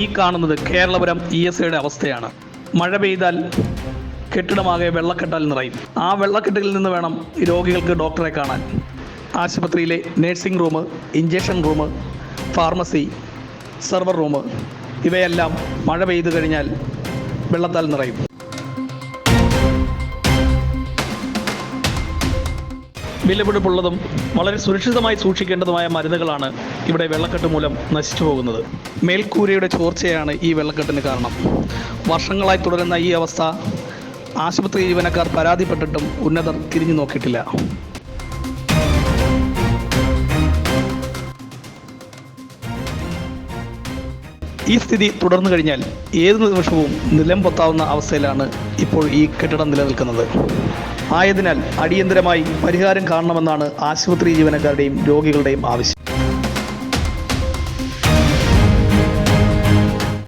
ഈ കാണുന്നത് Keralapuram E S ഐയുടെ അവസ്ഥയാണ്. മഴ പെയ്താൽ കെട്ടിടമാകെ വെള്ളക്കെട്ടാൽ നിറയും. ആ വെള്ളക്കെട്ടിൽ നിന്ന് വേണം രോഗികൾക്ക് ഡോക്ടറെ കാണാൻ. ആശുപത്രിയിലെ nursing room injection room pharmacy server room ഇവയെല്ലാം മഴ പെയ്തു കഴിഞ്ഞാൽ വെള്ളത്താൽ നിറയും. വിലപിടിപ്പുള്ളതും വളരെ സുരക്ഷിതമായി സൂക്ഷിക്കേണ്ടതുമായ മരുന്നുകളാണ് ഇവിടെ വെള്ളക്കെട്ട് മൂലം നശിച്ചു പോകുന്നത്. മേൽക്കൂരയുടെ ചോർച്ചയാണ് ഈ വെള്ളക്കെട്ടിന് കാരണം. വർഷങ്ങളായി തുടരുന്ന ഈ അവസ്ഥ ആശുപത്രി ജീവനക്കാർ പരാതിപ്പെട്ടിട്ടും ഉന്നതർ തിരിഞ്ഞു നോക്കിയിട്ടില്ല. ഈ സ്ഥിതി തുടർന്നു കഴിഞ്ഞാൽ ഏത് നിമിഷവും നിലം പൊത്താവുന്ന അവസ്ഥയിലാണ് ഇപ്പോൾ ഈ കെട്ടിടം നിലനിൽക്കുന്നത്. ആയതിനാൽ അടിയന്തരമായി പരിഹാരം കാണണമെന്നാണ് ആശുപത്രി ജീവനക്കാരുടെയും രോഗികളുടെയും ആവശ്യം.